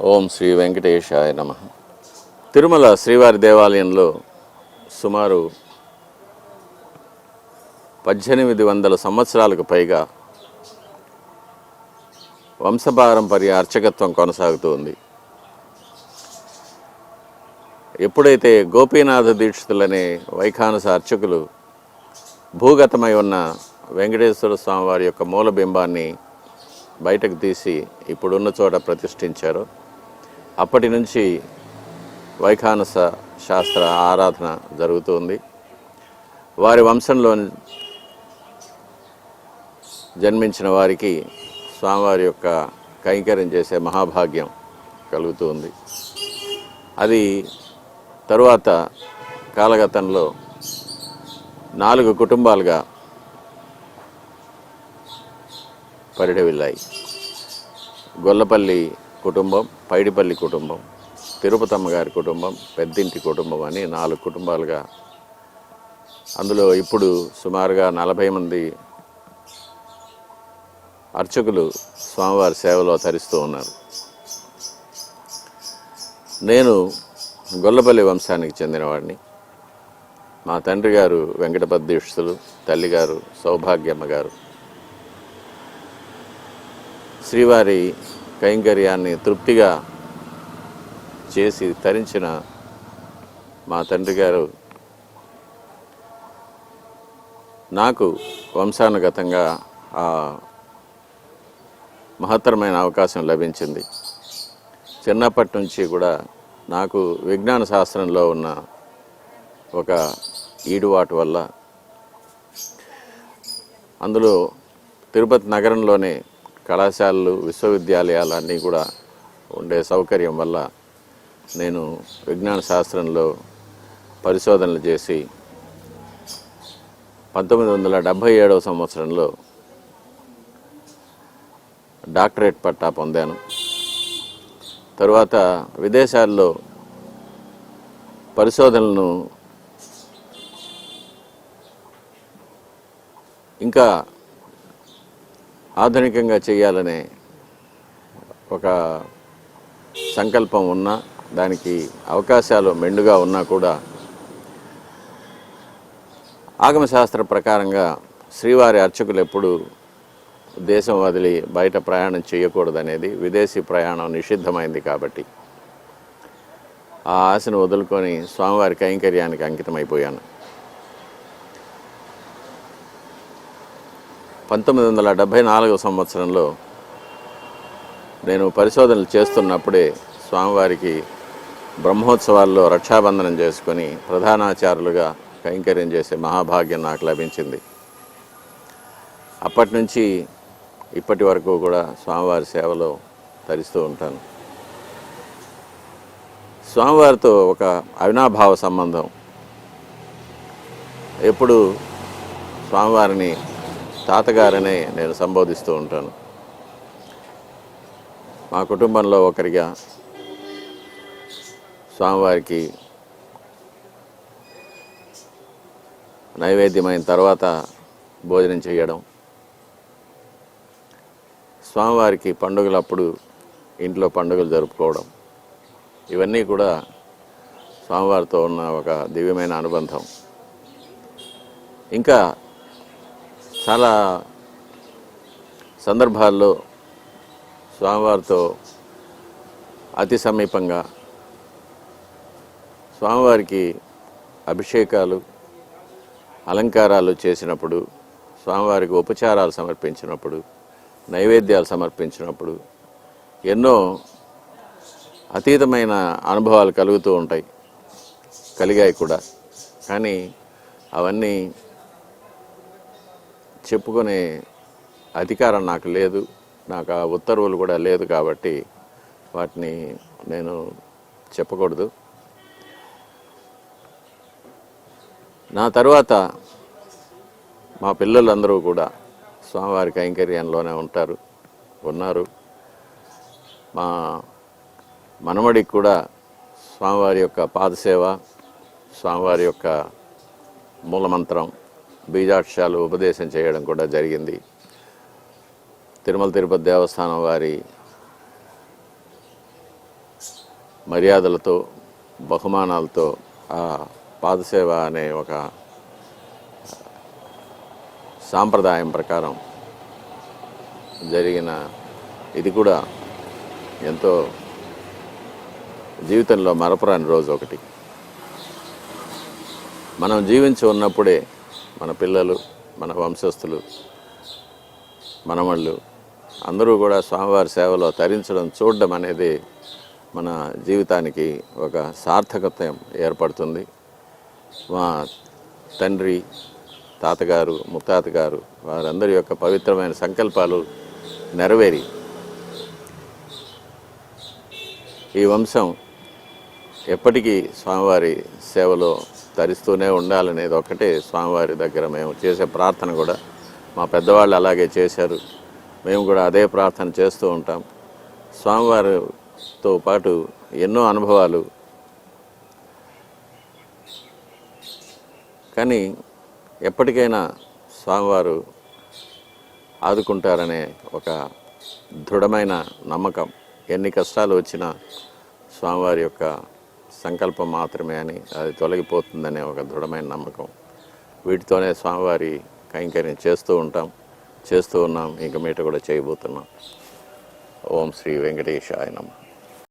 ఓం శ్రీ వెంకటేశాయ నమ. తిరుమల శ్రీవారి దేవాలయంలో సుమారు పద్దెనిమిది వందల సంవత్సరాలకు పైగా వంశపారంపర్య అర్చకత్వం కొనసాగుతూ ఉంది. ఎప్పుడైతే గోపీనాథ దీక్షితులనే వైఖానస అర్చకులు భూగతమై ఉన్న వెంకటేశ్వర స్వామి వారి యొక్క మూలబింబాన్ని బయటకు తీసి ఇప్పుడున్న చోట ప్రతిష్ఠించారు అప్పటి నుంచి వైఖానస శాస్త్ర ఆరాధన జరుగుతుంది. వారి వంశంలో జన్మించిన వారికి స్వామివారి యొక్క కైంకర్యం చేసే మహాభాగ్యం కలుగుతుంది. అది తరువాత కాలగతంలో నాలుగు కుటుంబాలుగా పరిడవిల్లాయి గొల్లపల్లి కుటుంబం పైడిపల్లి కుటుంబం తిరుపతమ్మ గారి కుటుంబం పెద్దింటి కుటుంబం అని నాలుగు కుటుంబాలుగా అందులో ఇప్పుడు సుమారుగా నలభై మంది అర్చకులు స్వామివారి సేవలో తరిస్తూ ఉన్నారు. నేను గొల్లపల్లి వంశానికి చెందినవాడిని. మా తండ్రి గారు వెంకటపద్దీక్షులు తల్లిగారు సౌభాగ్యమ్మ గారు. శ్రీవారి కైంకర్యాన్ని తృప్తిగా చేసి తరించిన మా తండ్రి గారు నాకు వంశానుగతంగా ఆ మహత్తరమైన అవకాశం లభించింది. చిన్నప్పటి నుంచి కూడా నాకు విజ్ఞాన శాస్త్రంలో ఉన్న ఒక ఈడువాటు వల్ల అందులో తిరుపతి నగరంలోనే కళాశాలలు విశ్వవిద్యాలయాలు అన్నీ కూడా ఉండే సౌకర్యం వల్ల నేను విజ్ఞాన శాస్త్రంలో పరిశోధనలు చేసి పంతొమ్మిది వందల డెబ్భై ఏడవ సంవత్సరంలో డాక్టరేట్ పట్టా పొందాను. తరువాత విదేశాల్లో పరిశోధనలను ఇంకా ఆధునికంగా చేయాలనే ఒక సంకల్పం ఉన్నా దానికి అవకాశాలు మెండుగా ఉన్నా కూడా ఆగమశాస్త్ర ప్రకారంగా శ్రీవారి అర్చకులు ఎప్పుడు దేశం వదిలి బయట ప్రయాణం చేయకూడదనేది విదేశీ ప్రయాణం నిషిద్ధమైంది కాబట్టి. ఆ ఆశను వదులుకొని స్వామివారి కైంకర్యానికి అంకితమైపోయాను. పంతొమ్మిది వందల డెబ్భై నాలుగవ సంవత్సరంలో నేను పరిశోధనలు చేస్తున్నప్పుడే స్వామివారికి బ్రహ్మోత్సవాల్లో రక్షాబంధనం చేసుకొని ప్రధానాచారులుగా కైంకర్యం చేసే మహాభాగ్యం నాకు లభించింది. అప్పటి నుంచి ఇప్పటి వరకు కూడా స్వామివారి సేవలో తరిస్తూ ఉంటాను. స్వామివారితో ఒక అవినాభావ సంబంధం. ఎప్పుడు స్వామివారిని తాతగారనే నేను సంబోధిస్తూ ఉంటాను. మా కుటుంబంలో ఒకరిగా స్వామివారికి నైవేద్యమైన తర్వాత భోజనం చేయడం స్వామివారికి పండుగలప్పుడు ఇంట్లో పండుగలు జరుపుకోవడం ఇవన్నీ కూడా స్వామివారితో ఉన్న ఒక దివ్యమైన అనుబంధం. ఇంకా చాలా సందర్భాల్లో స్వామివారితో అతి సమీపంగా స్వామివారికి అభిషేకాలు అలంకారాలు చేసినప్పుడు స్వామివారికి ఉపచారాలు సమర్పించినప్పుడు నైవేద్యాలు సమర్పించినప్పుడు ఎన్నో అతీతమైన అనుభవాలు కలుగుతూ ఉంటాయి. కలిగాయి కూడా. కానీ అవన్నీ చెప్పుకునే అధికారం నాకు లేదు. నాకు ఆ ఉత్తర్వులు కూడా లేదు కాబట్టి వాటిని నేను చెప్పకూడదు. నా తర్వాత మా పిల్లలందరూ కూడా స్వామివారి కైంకర్యంలోనే ఉంటారు ఉన్నారు. మా మనమడికి కూడా స్వామివారి యొక్క పాదసేవ స్వామివారి యొక్క మూలమంత్రం బీజాక్షాలు ఉపదేశం చేయడం కూడా జరిగింది. తిరుమల తిరుపతి దేవస్థానం వారి మర్యాదలతో బహుమానాలతో ఆ పాదసేవ అనే ఒక సాంప్రదాయం ప్రకారం జరిగిన ఇది కూడా ఎంతో జీవితంలో మరపురాని రోజు ఒకటి. మనం జీవించి ఉన్నప్పుడే మన పిల్లలు మన వంశస్థులు మనమళ్ళు అందరూ కూడా స్వామివారి సేవలో తరించడం చూడడం అనేది మన జీవితానికి ఒక సార్థకత ఏర్పడుతుంది. మా తండ్రి తాతగారు ముత్తాతగారు వారందరి యొక్క పవిత్రమైన సంకల్పాలు నెరవేరి ఈ వంశం ఎప్పటికీ స్వామివారి సేవలో తరిస్తూనే ఉండాలనేది ఒకటి. స్వామివారి దగ్గర మేము చేసే ప్రార్థన కూడా మా పెద్దవాళ్ళు అలాగే చేశారు. మేము కూడా అదే ప్రార్థన చేస్తూ ఉంటాం. స్వామివారితో పాటు ఎన్నో అనుభవాలు. కానీ ఎప్పటికైనా స్వామివారు ఆదుకుంటారనే ఒక దృఢమైన నమ్మకం. ఎన్ని కష్టాలు వచ్చినా స్వామివారి యొక్క సంకల్పం మాత్రమే అని అది తొలగిపోతుందనే ఒక దృఢమైన నమ్మకం. వీటితోనే స్వామివారి కైంకర్యం చేస్తూ ఉంటాం చేస్తూ ఉన్నాం ఇంక మీట కూడా చేయబోతున్నాం. ఓం శ్రీ వెంకటేశాయ నమః.